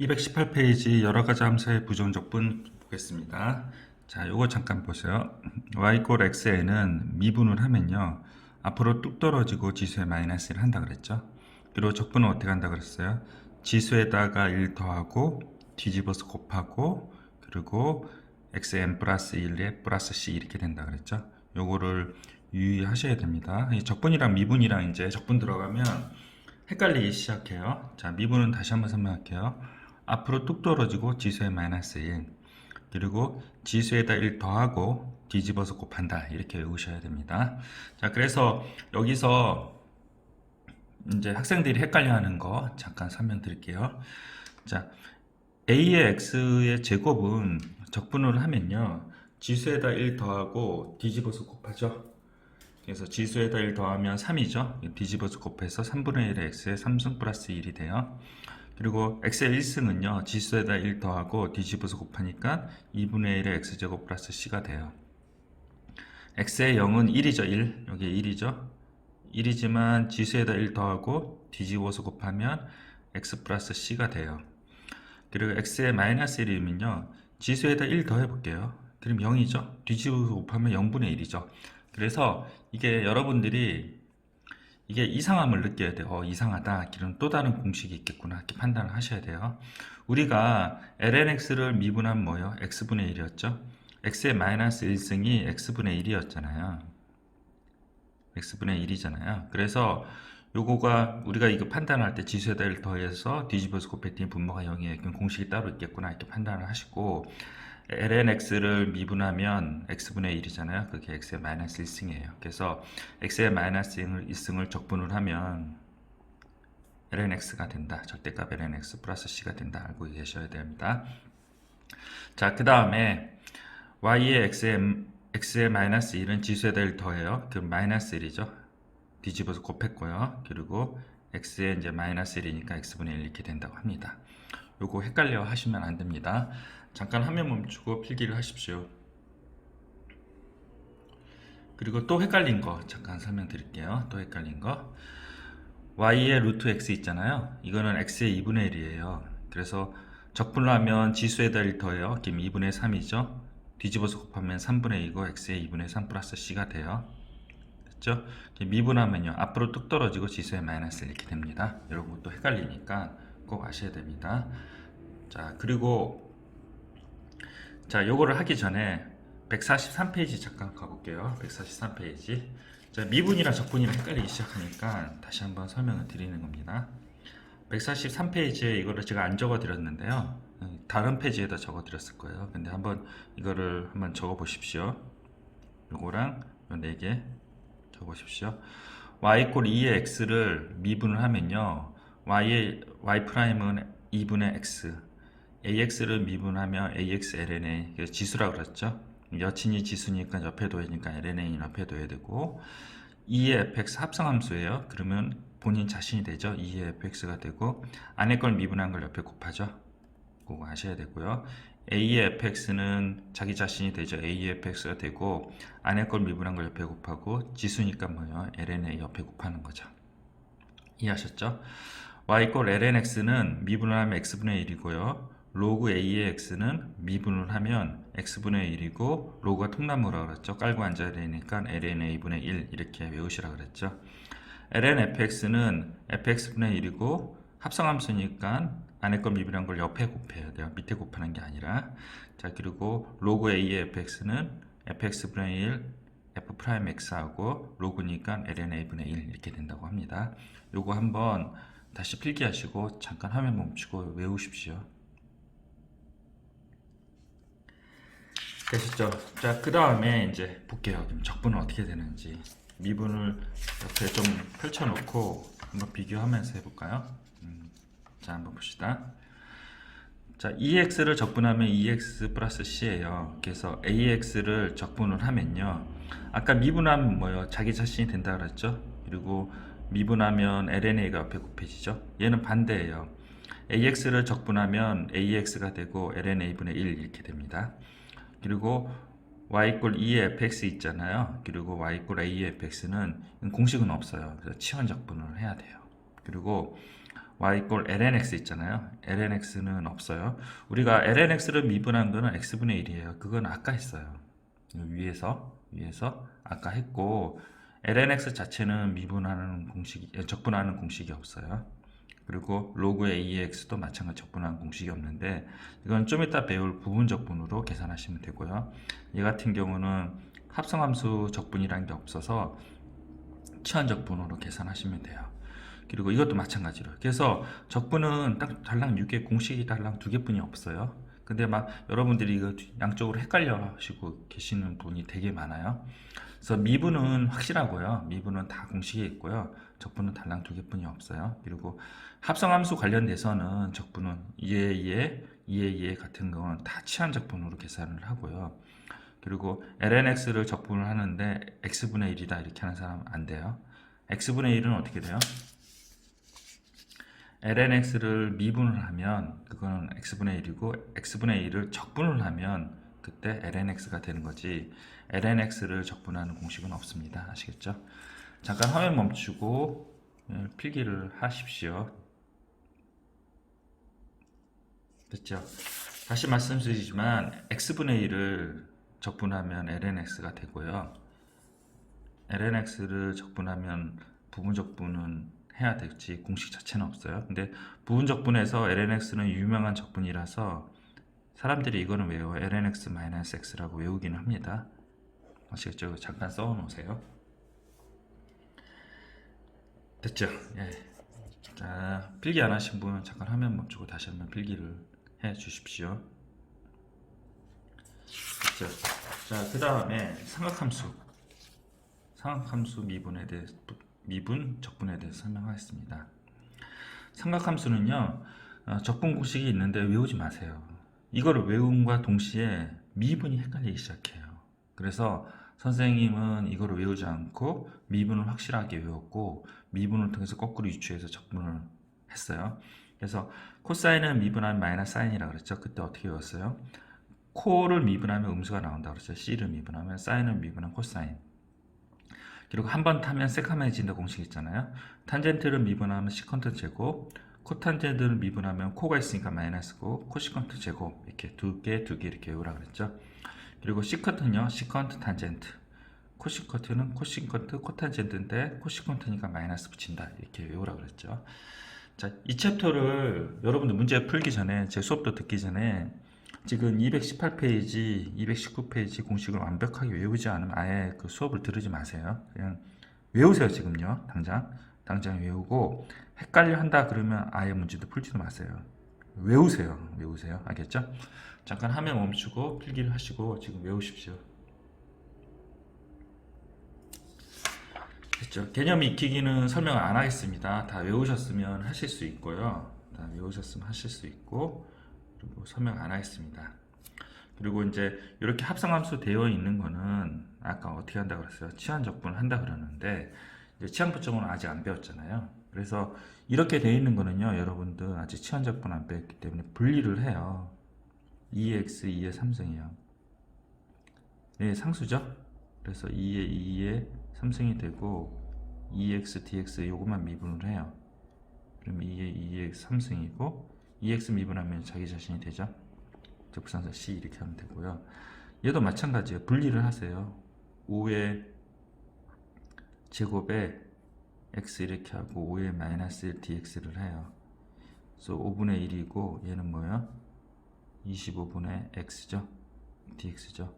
218페이지 여러 가지 함수의 부정적분 보겠습니다. 자, 요거 잠깐 보세요. y 꼴 x에는 미분을 하면요. 앞으로 뚝 떨어지고 지수에 마이너스 1 한다 그랬죠. 그리고 적분은 어떻게 한다 그랬어요? 지수에다가 1 더하고 뒤집어서 곱하고 그리고 xn 플러스 1에 플러스 c 이렇게 된다 그랬죠. 요거를 유의하셔야 됩니다. 이 적분이랑 미분이랑 이제 적분 들어가면 헷갈리기 시작해요. 자, 미분은 다시 한번 설명할게요. 앞으로 뚝 떨어지고 지수에 마이너스 1 그리고 지수에다 1 더하고 뒤집어서 곱한다 이렇게 외우셔야 됩니다. 자, 그래서 여기서 이제 학생들이 헷갈려 하는 거 잠깐 설명 드릴게요. 자, a의 x의 제곱은 적분을 하면요 지수에다 1 더하고 뒤집어서 곱하죠. 그래서 지수에다 1 더하면 3이죠. 뒤집어서 곱해서 3분의 1의 x에 3승 플러스 1이 돼요. 그리고 x의 1승은요. 지수에다 1 더하고 뒤집어서 곱하니까 2분의 1의 x제곱 플러스 c가 돼요. x의 0은 1이죠. 1. 여기 1이죠. 1이지만 지수에다 1 더하고 뒤집어서 곱하면 x 플러스 c가 돼요. 그리고 x의 마이너스 1이면요. 지수에다 1 더해 볼게요. 그럼 0이죠. 뒤집어서 곱하면 0분의 1이죠. 그래서 이게 여러분들이 이게 이상함을 느껴야 돼요. 어, 이상하다. 이런 또 다른 공식이 있겠구나. 이렇게 판단을 하셔야 돼요. 우리가 lnx를 미분하면 뭐예요? x분의 1이었죠? x의 마이너스 1승이 x분의 1이었잖아요. x분의 1이잖아요. 그래서 요거가 우리가 이거 판단할 때 지수에다 1 더해서 뒤집어서 곱했더니 분모가 0이에요. 그럼 공식이 따로 있겠구나. 이렇게 판단을 하시고 lnx를 미분하면 x분의 1이잖아요. 그게 x의 마이너스 1승이에요. 그래서 x의 마이너스 1승을 적분을 하면 lnx가 된다. 절대값 lnx 플러스 c가 된다. 알고 계셔야 됩니다. 자, 그 다음에 y의 x의, x의 마이너스 1은 지수에다 1 더해요. 그 마이너스 1이죠. 뒤집어서 곱했고요. 그리고 x의 이제 마이너스 1이니까 x분의 1 이렇게 된다고 합니다. 요거 헷갈려 하시면 안 됩니다. 잠깐 화면 멈추고 필기를 하십시오. 그리고 또 헷갈린 거 잠깐 설명드릴게요. 또 헷갈린 거. y의 루트 x 있잖아요. 이거는 x의 2분의 1이에요. 그래서 적분을 하면 지수에다 1 더해요. 그럼 2분의 3이죠. 뒤집어서 곱하면 3분의 2고 x의 2분의 3 플러스 c가 돼요. 됐죠? 미분하면요. 앞으로 뚝 떨어지고 지수에 마이너스 이렇게 됩니다. 이런 것도 헷갈리니까 꼭 아셔야 됩니다. 자, 그리고 자, 요거를 하기 전에 143페이지 잠깐 가볼게요. 143페이지. 자, 미분이랑 적분이랑 헷갈리기 시작하니까 다시 한번 설명을 드리는 겁니다. 143페이지에 이거를 제가 안 적어 드렸는데요. 다른 페이지에다 적어 드렸을 거예요. 근데 한번 이거를 한번 적어 보십시오. 요거랑 요 4개 적어 보십시오. y 꼴 2의 x를 미분을 하면요. y의 y 프라임은 2분의 x AX를 미분하면 AX, LNA 그래서 지수라 그랬죠. 여친이 지수니까 옆에 둬야니까 LNA 옆에 둬야 되고 2의 fx 합성함수예요. 그러면 본인 자신이 되죠. 2의 fx가 되고 안에 걸 미분한 걸 옆에 곱하죠. 그거 아셔야 되고요. A의 fx는 자기 자신이 되죠. A의 fx가 되고 안에 걸 미분한 걸 옆에 곱하고 지수니까 뭐예요? lnA 옆에 곱하는 거죠. 이해하셨죠? y 꼴 lnx는 미분을 하면 x분의 1이고요. 로그 a의 x는 미분을 하면 x분의 1이고 로그가 통나무라 그랬죠. 깔고 앉아야 되니까 ln a분의 1 이렇게 외우시라 그랬죠. ln fx는 fx분의 1이고 합성함수니까 안에 거 미분한 걸 옆에 곱해야 돼요. 밑에 곱하는 게 아니라 자 그리고 로그 a의 fx는 fx분의 1 f 프라임 x하고 로그니까 ln a분의 1 이렇게 된다고 합니다. 요거 한번 다시 필기하시고 잠깐 화면 멈추고 외우십시오. 되시죠? 자, 그 다음에 이제 볼게요. 그럼 적분은 어떻게 되는지. 미분을 옆에 좀 펼쳐놓고 한번 비교하면서 해볼까요? 음, 자, 한번 봅시다. 자, EX를 적분하면 EX 플러스 C예요. 그래서 AX를 적분을 하면요. 아까 미분하면 뭐요? 자기 자신이 된다 그랬죠? 그리고 미분하면 LNA가 옆에 곱해지죠? 얘는 반대예요. AX를 적분하면 AX가 되고 LNA분의 1 이렇게 됩니다. 그리고 y 이꼴 2의 fx 있잖아요. 그리고 y 이꼴 a의 fx는 공식은 없어요. 그래서 치환 적 분을 해야 돼요. 그리고 y 이꼴 lnx 있잖아요. lnx는 없어요. 우리가 lnx를 미분한 거는 x분의 1이에요. 그건 아까 했어요. 위에서 위에서 아까 했고 lnx 자체는 미분하는 공식이 에, 적분하는 공식이 없어요. 그리고 로그 AX도 마찬가지 적분하는 공식이 없는데 이건 좀 이따 배울 부분 적분으로 계산하시면 되고요. 이 같은 경우는 합성함수 적분이라는 게 없어서 치환 적분으로 계산하시면 돼요. 그리고 이것도 마찬가지로. 그래서 적분은 딱 달랑 6개 공식이 달랑 두 개뿐이 없어요. 근데 막 여러분들이 이거 양쪽으로 헷갈려 하시고 계시는 분이 되게 많아요. 그래서 미분은 확실하고요. 미분은 다 공식이 있고요. 적분은 달랑 두 개뿐이 없어요. 그리고 합성함수 관련돼서는 적분은 2에 2에 2에 2에 같은 경우는 다 치환 적분으로 계산을 하고요. 그리고 lnx를 적분을 하는데 x분의 1이다 이렇게 하는 사람 안 돼요. x분의 1은 어떻게 돼요? lnx를 미분을 하면 그거는 x분의 1이고 x분의 1을 적분을 하면 그때 lnx가 되는 거지 lnx를 적분하는 공식은 없습니다. 아시겠죠? 잠깐 화면 멈추고 예, 필기를 하십시오. 됐죠? 다시 말씀드리지만 x분의 1을 적분하면 lnx가 되고요. lnx를 적분하면 부분 적분은 해야 될지 공식 자체는 없어요. 근데 부분 적분에서 lnx는 유명한 적분이라서 사람들이 이거는 외워 lnx-x라고 외우기는 합니다. 아시겠죠? 잠깐 써놓으세요 됐죠? 예. 자, 필기 안 하신 분 잠깐 화면 멈추고 다시 한번 필기를 해 주십시오. 됐죠? 자, 그 다음에 삼각함수. 삼각함수 미분에 대해 미분 적분에 대해서 설명하겠습니다. 삼각함수는요 어, 적분 공식이 있는데 외우지 마세요. 이거를 외움과 동시에 미분이 헷갈리기 시작해요. 그래서 선생님은 이거를 외우지 않고 미분을 확실하게 외웠고 미분을 통해서 거꾸로 유추해서 적분을 했어요. 그래서 코사인은 미분하면 마이너스 사인이라고 그랬죠. 그때 어떻게 외웠어요? 코를 미분하면 음수가 나온다고 그랬죠. C를 미분하면 사인을 미분하면 코사인. 그리고 한 번 타면 새카매진다 공식 있잖아요. 탄젠트를 미분하면 시컨트 제곱, 코탄젠트를 미분하면 코가 있으니까 마이너스고, 코시컨트 제곱 이렇게 두 개, 두 개 이렇게 외우라 그랬죠. 그리고 시컨트는요, 시컨트 탄젠트. 코시컨트는 코시컨트, 코탄젠트인데 코시컨트니까 마이너스 붙인다 이렇게 외우라 그랬죠. 자, 이 챕터를 여러분들 문제 풀기 전에 제 수업도 듣기 전에 지금 218페이지, 219페이지 공식을 완벽하게 외우지 않으면 아예 그 수업을 들으지 마세요. 그냥 외우세요, 지금요. 당장. 당장 외우고 헷갈려 한다 그러면 아예 문제도 풀지도 마세요. 외우세요. 외우세요. 알겠죠? 잠깐 화면 멈추고 필기를 하시고 지금 외우십시오. 됐죠? 개념 익히기는 설명을 안 하겠습니다. 다 외우셨으면 하실 수 있고요. 다 외우셨으면 하실 수 있고 그리고 설명 안 하겠습니다. 그리고 이제 이렇게 합성함수 되어 있는 거는 아까 어떻게 한다 그랬어요? 치환 적분을 한다 그러는데 치환 부정은 아직 안 배웠잖아요. 그래서 이렇게 되어 있는 거는요, 여러분들 아직 치환 적분 안 배웠기 때문에 분리를 해요. 2x 2의 3승이요. 네, 상수죠? 그래서 2의 2의 3승이 되고 2x dx 요것만 미분을 해요. 그럼 2의 2의 3승이고 2x 미분하면 자기 자신이 되죠. 적분상수 C 이렇게 하면 되고요. 얘도 마찬가지예요. 분리를 하세요. 5의 제곱에 x 이렇게 하고 5의 마이너스 1 dx를 해요. 그래서 5분의 1이고 얘는 뭐예요? 25분의 x죠. dx죠.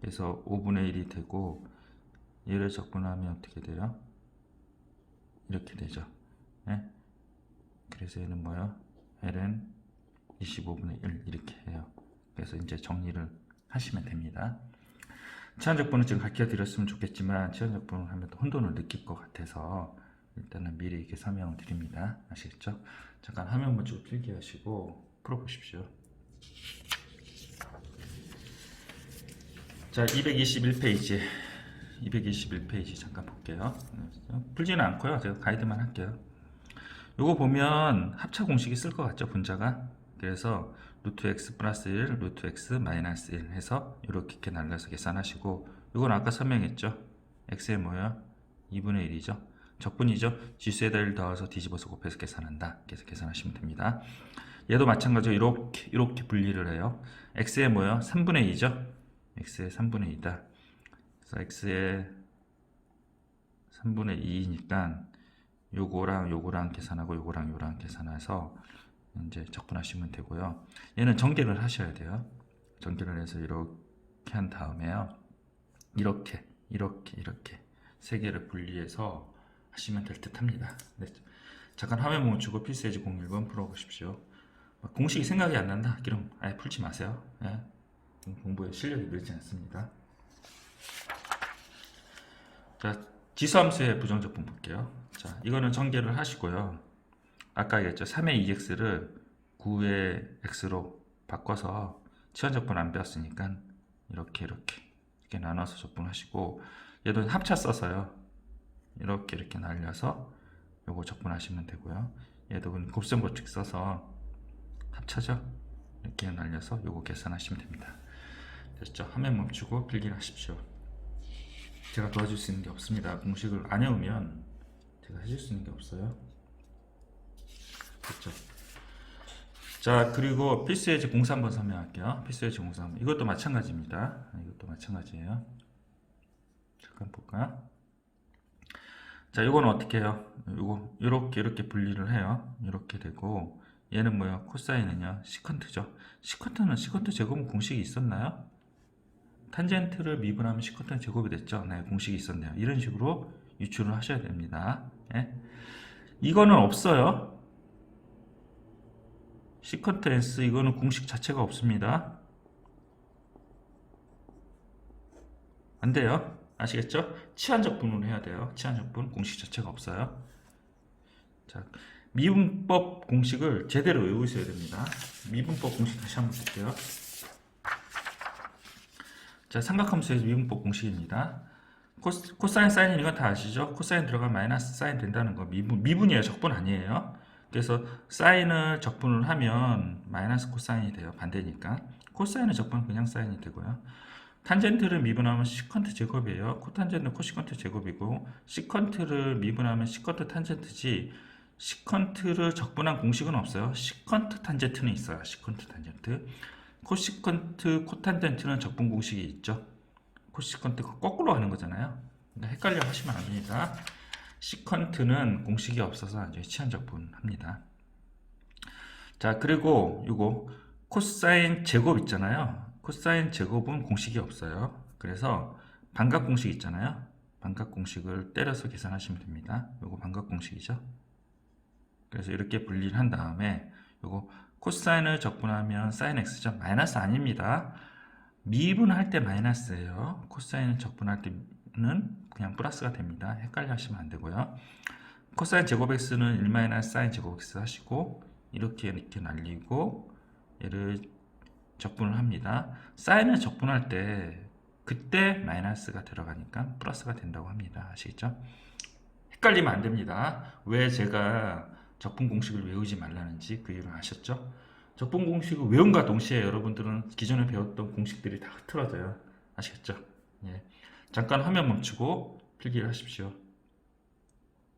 그래서 5분의 1이 되고 얘를 적분하면 어떻게 돼요? 이렇게 되죠. 예? 그래서 얘는 뭐예요? ln 25분의 1 이렇게 해요. 그래서 이제 정리를 하시면 됩니다. 치환적분은 지금 가르쳐 드렸으면 좋겠지만 치환적분을 하면 또 혼돈을 느낄 것 같아서 일단은 미리 이렇게 설명을 드립니다. 아시겠죠? 잠깐 화면 먼저 필기하시고 풀어보십시오. 자, 221페이지. 221페이지 잠깐 볼게요. 풀지는 않고요. 제가 가이드만 할게요. 요거 보면 합차 공식이 쓸 것 같죠 분자가 그래서 루트 x 플러스 1 루트 x 마이너스 1 해서 이렇게 날려서 계산하시고 요건 아까 설명했죠 x의 뭐예요 2분의 1이죠 적분이죠. 지수에다 1 더해서 뒤집어서 곱해서 계산한다. 그래서 계산하시면 됩니다. 얘도 마찬가지로 이렇게 이렇게 분리를 해요. x의 뭐요? 3분의 2죠. x의 3분의 2다. 그래서 x의 3분의 2니까 요거랑 요거랑 계산하고 요거랑 요거랑 계산해서 이제 적분하시면 되고요. 얘는 전개를 하셔야 돼요. 전개를 해서 이렇게 한 다음에요. 이렇게 이렇게 이렇게 세 개를 분리해서 하시면 될 듯 합니다. 네. 잠깐 화면 멈추고 필수예지 01번 풀어보십시오. 막 공식이 생각이 안 난다. 그럼 아예 풀지 마세요. 예. 공부에 실력이 늘지 않습니다. 자, 지수함수의 부정적분 볼게요. 자, 이거는 전개를 하시고요. 아까 얘기했죠. 3의 2x를 9의 x로 바꿔서 치환적분 안 배웠으니까 이렇게 이렇게 이렇게 나눠서 적분하시고 얘도 합차 써서요. 이렇게 이렇게 날려서 요거 적분하시면 되고요. 얘도 곱셈 법칙 써서 합차죠. 이렇게 날려서 요거 계산하시면 됩니다. 됐죠? 화면 멈추고 필기하십시오. 제가 도와줄 수 있는 게 없습니다. 공식을 안 외우면 제가 해줄 수 있는 게 없어요. 됐죠? 자 그리고 필수예지 공사 한번 설명할게요. 필수예지 공사 한번. 이것도 마찬가지입니다. 이것도 마찬가지예요. 잠깐 볼까요? 자, 이거는 어떻게 해요? 이거 이렇게 이렇게 분리를 해요. 이렇게 되고 얘는 뭐예요? 코사인은요? 시컨트죠. 시컨트는 시컨트 제곱은 공식이 있었나요? 탄젠트를 미분하면 시컨트 제곱이 됐죠. 네, 공식이 있었네요. 이런 식으로 유출을 하셔야 됩니다. 예? 이거는 없어요. 시컨트 s 이거는 공식 자체가 없습니다. 안 돼요. 아시겠죠? 치환적 분을 해야 돼요. 치환적 분 공식 자체가 없어요. 자, 미분법 공식을 제대로 외우셔야 됩니다. 미분법 공식 다시 한번 볼게요. 자, 삼각함수에서 미분법 공식입니다. 코스, 코사인 사인 이건 다 아시죠? 코사인 들어가면 마이너스 사인 된다는 거 미분 미분이에요. 적분 아니에요. 그래서 사인을 적분을 하면 마이너스 코사인이 돼요. 반대니까. 코사인을 적분은 그냥 사인이 되고요. 탄젠트를 미분하면 시컨트 제곱이에요. 코탄젠트는 코시컨트 제곱이고 시컨트를 미분하면 시컨트 탄젠트지 시컨트를 적분한 공식은 없어요. 시컨트 탄젠트는 있어요. 시컨트 탄젠트. 코시컨트 코탄젠트는 적분 공식이 있죠. 코시컨트가 거꾸로 하는 거잖아요. 그러니까 헷갈려 하시면 안 됩니다. 시컨트는 공식이 없어서 이제 치환 적분합니다. 자 그리고 이거 코사인 제곱 있잖아요. 코사인 제곱은 공식이 없어요. 그래서 반각 공식 있잖아요. 반각 공식을 때려서 계산하시면 됩니다. 이거 반각 공식이죠. 그래서 이렇게 분리를 한 다음에 이거 코사인을 적분하면 사인 x죠. 마이너스 아닙니다. 미분할 때 마이너스예요. 코사인을 적분할 때 는 그냥 플러스가 됩니다. 헷갈려 하시면 안 되고요. 코사인 제곱 x는 1 마이너스 사인 제곱 x 하시고 이렇게 이렇게 날리고 얘를 적분을 합니다. 사인을 적분할 때 그때 마이너스가 들어가니까 플러스가 된다고 합니다. 아시겠죠? 헷갈리면 안 됩니다. 왜 제가 적분 공식을 외우지 말라는지 그 이유를 아셨죠? 적분 공식을 외움과 동시에 여러분들은 기존에 배웠던 공식들이 다 흐트러져요. 아시겠죠? 예. 잠깐 화면 멈추고 필기를 하십시오.